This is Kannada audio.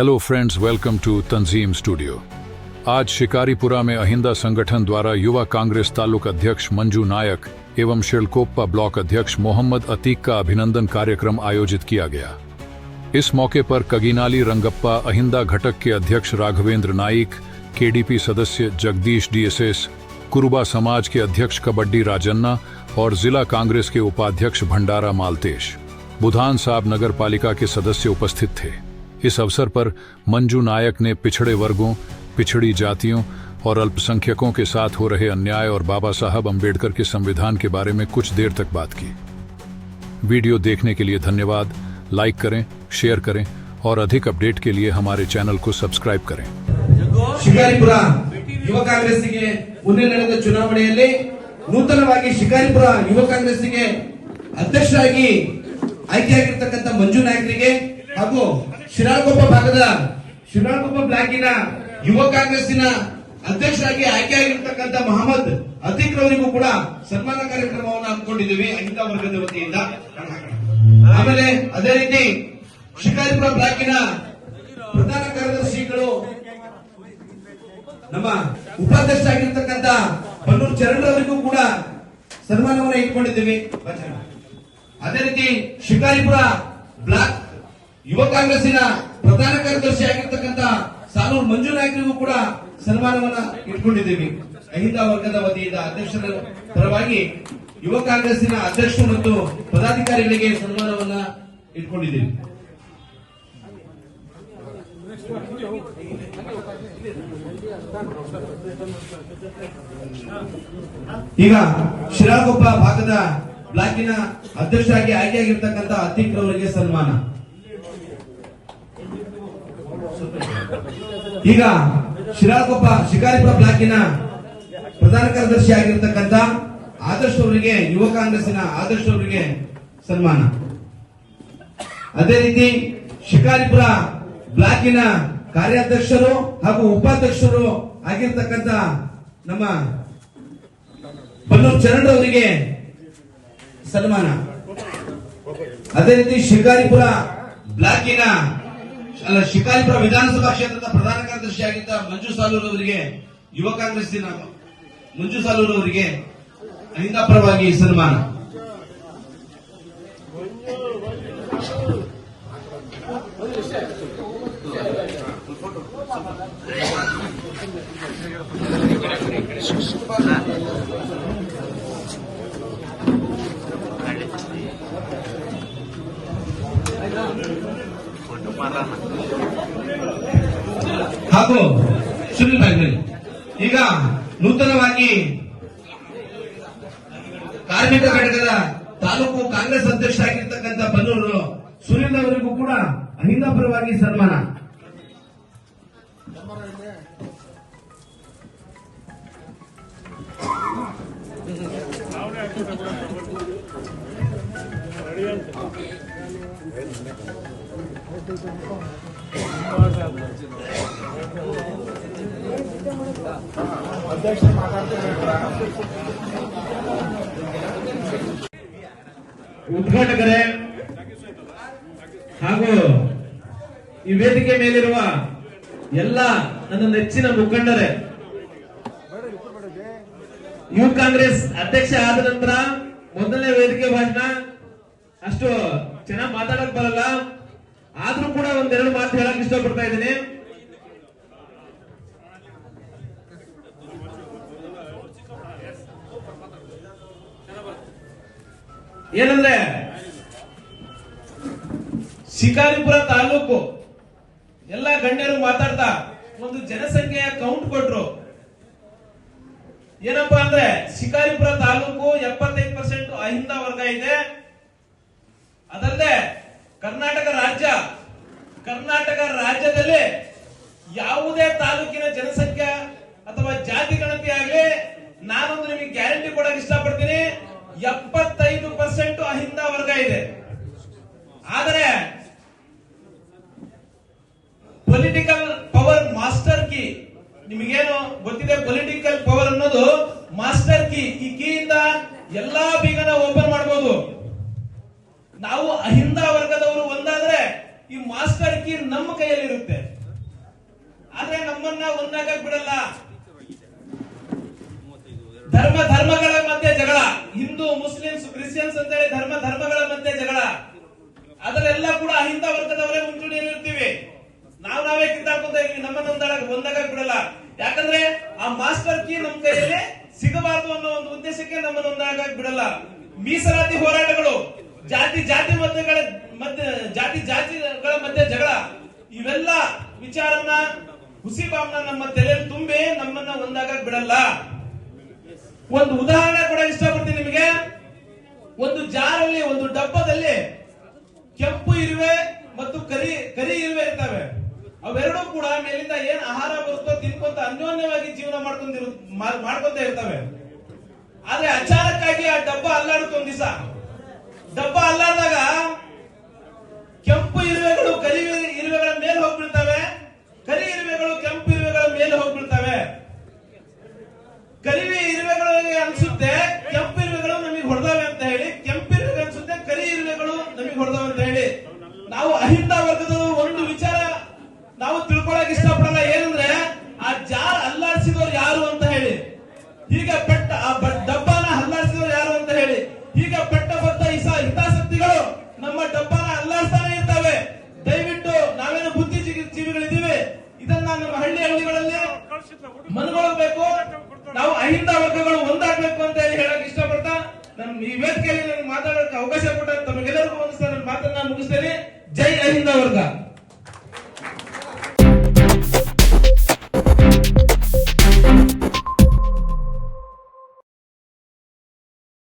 Hello friends welcome to Tanzeem studio आज शिकारीपुरा में अहिंदा संगठन द्वारा युवा कांग्रेस तालुक अध्यक्ष मंजू नायक एवं शिलकोप्पा ब्लॉक अध्यक्ष मोहम्मद अतीक का अभिनंदन कार्यक्रम आयोजित किया गया। इस मौके पर कगीनाली रंगप्पा, अहिंदा घटक के अध्यक्ष राघवेंद्र नाइक केडीपी सदस्य जगदीश डीएसएस, कुरुबा समाज के अध्यक्ष कबड्डी राजन्ना और जिला कांग्रेस के उपाध्यक्ष भंडारा मालतेश। बुधान साहब नगर पालिका के सदस्य उपस्थित थे। इस अवसर पर मंजू नायक ने पिछड़े वर्गों पिछड़ी जातियों और अल्पसंख्यकों के साथ हो रहे अन्याय और बाबा साहब अंबेडकर के संविधान के बारे में कुछ देर तक बात की वीडियो देखने के लिए धन्यवाद लाइक करें शेयर करें और अधिक अपडेट के लिए हमारे चैनल को सब्सक्राइब करें ಶಿಕಾರಿಪುರ ಯುವ ಕಾಂಗ್ರೆಸ್ಸಿಗೆ ಮೊನ್ನೆ ನಡೆದ ಚುನಾವಣೆಯಲ್ಲಿ ನೂತನವಾಗಿ ಶಿಕಾರಿಪುರ ಯುವ ಕಾಂಗ್ರೆಸ್ಸಿಗೆ ಅಧ್ಯಕ್ಷರಾಗಿ ಆಯ್ಕೆಯಾಗಿರ್ತಕ್ಕಂಥ ಮಂಜು ನಾಯಕರಿಗೆ ಹಾಗೂ ಶಿರಾಳಕೊಪ್ಪ ಭಾಗದ, ಶಿರಾಳಕೊಪ್ಪ ಬ್ಲಾಕಿನ ಯುವ ಕಾಂಗ್ರೆಸ್ಸಿನ ಅಧ್ಯಕ್ಷರಾಗಿ ಆಯ್ಕೆಯಾಗಿರ್ತಕ್ಕಂಥ ಮಹಮ್ಮದ್ ಅತೀಕ್ ರವರಿಗೂ ಕೂಡ ಸನ್ಮಾನ ಕಾರ್ಯಕ್ರಮವನ್ನು ಹಮ್ಮಿಕೊಂಡಿದ್ದೀವಿ ಅಹಿಂದ ವರ್ಗದ ವತಿಯಿಂದ. ಆಮೇಲೆ ಅದೇ ರೀತಿ ಶಿಕಾರಿಪುರ ಬ್ಲಾಕಿನ ಪ್ರಧಾನ ಕಾರ್ಯದರ್ಶಿಗಳು, ನಮ್ಮ ಉಪಾಧ್ಯಕ್ಷ ಆಗಿರ್ತಕ್ಕಂಥ ಬನ್ನೂರು ಚರಣ್ ಅವರಿಗೂ ಕೂಡ ಸನ್ಮಾನವನ್ನ ಇಟ್ಕೊಂಡಿದ್ದೀವಿ. ಅದೇ ರೀತಿ ಶಿಕಾರಿಪುರ ಬ್ಲಾಕ್ ಯುವ ಕಾಂಗ್ರೆಸ್ಸಿನ ಪ್ರಧಾನ ಕಾರ್ಯದರ್ಶಿ ಆಗಿರ್ತಕ್ಕಂಥ ಸಾಲೂರು ಮಂಜು ನಾಯಕರಿಗೂ ಕೂಡ ಸನ್ಮಾನವನ್ನ ಇಟ್ಕೊಂಡಿದ್ದೀವಿ. ಅಹಿಂದ ವರ್ಗದ ವತಿಯಿಂದ ಅಧ್ಯಕ್ಷರ ಪರವಾಗಿ ಯುವ ಕಾಂಗ್ರೆಸ್ಸಿನ ಅಧ್ಯಕ್ಷರು ಮತ್ತು ಪದಾಧಿಕಾರಿಗಳಿಗೆ ಸನ್ಮಾನವನ್ನ ಇಟ್ಕೊಂಡಿದ್ದೀವಿ. ಈಗ ಶಿರಾಗೊಪ್ಪ ಭಾಗದ ಬ್ಲಾಕಿನ ಅಧ್ಯಕ್ಷರಾಗಿ ಆಯ್ಕೆಯಾಗಿರ್ತಕ್ಕಂಥ ಅತಿಕ್ರವರಿಗೆ ಸನ್ಮಾನ. ಈಗ ಶಿರಾಕೊಪ್ಪ ಶಿಕಾರಿಪುರ ಬ್ಲಾಕಿನ ಪ್ರಧಾನ ಕಾರ್ಯದರ್ಶಿ ಆಗಿರ್ತಕ್ಕಂಥ ಆದರ್ಶ್ ಅವರಿಗೆ, ಯುವ ಕಾಂಗ್ರೆಸ್ಸಿನ ಆದರ್ಶ್ ಅವರಿಗೆ ಸನ್ಮಾನ. ಅದೇ ರೀತಿ ಶಿಕಾರಿಪುರ ಬ್ಲಾಕಿನ ಕಾರ್ಯಾಧ್ಯಕ್ಷರು ಹಾಗೂ ಉಪಾಧ್ಯಕ್ಷರು ಆಗಿರ್ತಕ್ಕಂಥ ನಮ್ಮ ಬನ್ನೂರು ಚರಣ್ ಅವರಿಗೆ ಸನ್ಮಾನ. ಅದೇ ರೀತಿ ಶಿಕಾರಿಪುರ ಬ್ಲಾಕಿನ ಶಿಕಾರಿಪುರ ವಿಧಾನಸಭಾ ಕ್ಷೇತ್ರದ ಪ್ರಧಾನ ಕಾರ್ಯದರ್ಶಿ ಆಗಿದ್ದ ಮಂಜು ಸಾಲೂರ್ ಅವರಿಗೆ ಯುವ ಕಾಂಗ್ರೆಸ್ಸಿನ ಮಂಜು ಸಾಲೂರ್ ಅವರಿಗೆ ಅಹಿಂದ ಪರವಾಗಿ ಸನ್ಮಾನ. ಹಾಗೂ ಸುನಿಲ್ ಬಾಗ್ರಿ, ಈಗ ನೂತನವಾಗಿ ಕಾರ್ಮಿಕ ಘಟಕದ ತಾಲೂಕು ಕಾಂಗ್ರೆಸ್ ಅಧ್ಯಕ್ಷರಾಗಿರ್ತಕ್ಕಂಥ ಬನ್ನೂರು ಸುನಿಲ್ ಅವರಿಗೂ ಕೂಡ ಅಹಿಂದ ಪರವಾಗಿ ಸನ್ಮಾನ. ಉದ್ಘಾಟಕರೇ ಹಾಗೂ ಈ ವೇದಿಕೆ ಮೇಲಿರುವ ಎಲ್ಲ ನನ್ನ ನೆಚ್ಚಿನ ಮುಖಂಡರೇ ಯೂತ್ ಕಾಂಗ್ರೆಸ್ ಅಧ್ಯಕ್ಷ ಆದ ನಂತರ ಮೊದಲನೇ ವೇದಿಕೆ ಭಾಷಣ, ಅಷ್ಟು ಚೆನ್ನಾಗಿ ಮಾತಾಡಕ್ ಬರಲ್ಲ. ಆದ್ರೂ ಕೂಡ ಒಂದೆರಡು ಮಾತು ಹೇಳಕ್ ಇಷ್ಟಪಡ್ತಾ ಇದ್ದೀನಿ. ಏನಂದ್ರೆ, ಶಿಕಾರಿಪುರ ತಾಲೂಕು, ಎಲ್ಲ ಗಣ್ಯರು ಮಾತಾಡ್ತಾ ಒಂದು ಜನಸಂಖ್ಯೆಯ ಕೌಂಟ್ ಕೊಟ್ರು. ಏನಪ್ಪಾ ಅಂದ್ರೆ, ಶಿಕಾರಿಪುರ ತಾಲೂಕು ಎಪ್ಪತ್ತೈದು ಪರ್ಸೆಂಟ್ ಅಹಿಂದ ವರ್ಗ ಇದೆ. ಅದಲ್ಲದೆ ಕರ್ನಾಟಕ ರಾಜ್ಯ, ಕರ್ನಾಟಕ ರಾಜ್ಯದಲ್ಲಿ ಯಾವುದೇ ತಾಲೂಕಿನ ಜನಸಂಖ್ಯೆ ಅಥವಾ ಜಾತಿ ಗಣತಿ ಆಗಲಿ, ನಾನೊಂದು ನಿಮಗೆ ಗ್ಯಾರಂಟಿ ಕೊಡಕ್ ಇಷ್ಟಪಡ್ತೀನಿ, ಎಪ್ಪತ್ತೈದು ಪರ್ಸೆಂಟ್ ಅಹಿಂದ ವರ್ಗ ಇದೆ. ಆದರೆ ಪೊಲಿಟಿಕಲ್ ಪವರ್ ಮಾಸ್ಟರ್ ಕೀ, ನಿಮಗೇನು ಗೊತ್ತಿದೆ ಪೊಲಿಟಿಕಲ್ ಪವರ್ ಅನ್ನೋದು? ಮಾಸ್ಟರ್ ಕೀ, ಈ ಕೀಯಿಂದ ಎಲ್ಲಾ ನಾವು ಅಹಿಂದ ವರ್ಗದವರು ಒಂದಾದ್ರೆ ಈ ಮಾಸ್ಟರ್ ಕೀ ನಮ್ಮ ಕೈಯಲ್ಲಿ ಇರುತ್ತೆ ಆದ್ರೆ ನಮ್ಮನ್ನ ಒಂದಾಗ ಬಿಡಲ್ಲ. ಧರ್ಮ ಧರ್ಮಗಳ ಮಧ್ಯೆ ಜಗಳ. ಹಿಂದೂ, ಮುಸ್ಲಿಮ್ಸ್, ಕ್ರಿಶ್ಚಿಯನ್ಸ್ ಅಂತ ಹೇಳಿ ಧರ್ಮ ಧರ್ಮಗಳ ಮಧ್ಯೆ ಜಗಳ. ಅದರೆಲ್ಲ ಕೂಡ ಅಹಿಂದ ವರ್ಗದವರೇ ಮುಂಚೂಣಿಯಲ್ಲಿ ಇರ್ತೀವಿ ನಾವು ನಾವೇ ಕಿತ್ತಾಡ್ಕೊಂತ ಇಲ್ಲಿ ನಮ್ಮನ್ನ ಒಂದಾಗ ಬಿಡಲ್ಲ. ಯಾಕಂದ್ರೆ ಆ ಮಾಸ್ಟರ್ ಕೀ ನಮ್ ಕೈಯಲ್ಲಿ ಸಿಗಬಾರದು ಅನ್ನೋ ಒಂದು ಉದ್ದೇಶಕ್ಕೆ ನಮ್ಮನ್ನೊಂದಾಗ ಬಿಡಲ್ಲ. ಮೀಸಲಾತಿ ಹೋರಾಟಗಳು ಜಾತಿ ಜಾತಿ ಮಧ್ಯಗಳ ಮಧ್ಯ ಜಾತಿ ಜಾತಿಗಳ ಮಧ್ಯೆ ಜಗಳ, ಇವೆಲ್ಲ ವಿಚಾರನ ಹುಸಿ ಬಾಂಬ್ನ ನಮ್ಮ ತಲೆಯಲ್ಲಿ ತುಂಬಿ ನಮ್ಮನ್ನ ಒಂದಾಗ ಬಿಡಲ್ಲ. ಒಂದು ಉದಾಹರಣೆ ಕೂಡ ಇಷ್ಟಪಡ್ತೀನಿ ನಿಮಗೆ. ಒಂದು ಜಾರಲ್ಲಿ, ಒಂದು ಡಬ್ಬದಲ್ಲಿ ಕೆಂಪು ಇರುವೆ ಮತ್ತು ಕರಿ ಕರಿ ಇರುವೆ ಇರ್ತವೆ. ಅವೆರಡೂ ಕೂಡ ಮೇಲಿಂದ ಏನ್ ಆಹಾರ ಬರುತ್ತೋ ತಿನ್ಕೊಂತ ಅನ್ಯೋನ್ಯವಾಗಿ ಜೀವನ ಮಾಡ್ಕೊಂಡಿರು ಮಾಡ್ಕೊಂತ ಇರ್ತವೆ. ಆದ್ರೆ ಅಚಾನಕ್ಕಾಗಿ ಆ ಡಬ್ಬ ಅಲ್ಲಾಡುತ್ತೆ ಒಂದ್ ದಿವಸ ಡಬ್ಬ ಅಲ್ಲಾಡಿದಾಗ ಕೆಂಪು ಮನಗೊಳ್ಳಬೇಕು ನಾವು ಅಹಿಂದ ವರ್ಗಗಳು ಒಂದಾಗಬೇಕು ಅಂತ ಹೇಳಿ ಹೇಳಕ್ ಇಷ್ಟಪಡ್ತಾ ನಾನು ಈ ವೇದಿಕೆಯಲ್ಲಿ ನನಗೆ ಮಾತಾಡೋಕೆ ಅವಕಾಶ ಕೊಟ್ಟ ತಮಗೆಲ್ಲರಿಗೂ ಒಂದ್ಸಲ ನನ್ನ ಮಾತನ್ನ ಮುಗಿಸ್ತೇನೆ. ಜೈ ಅಹಿಂದ ವರ್ಗ.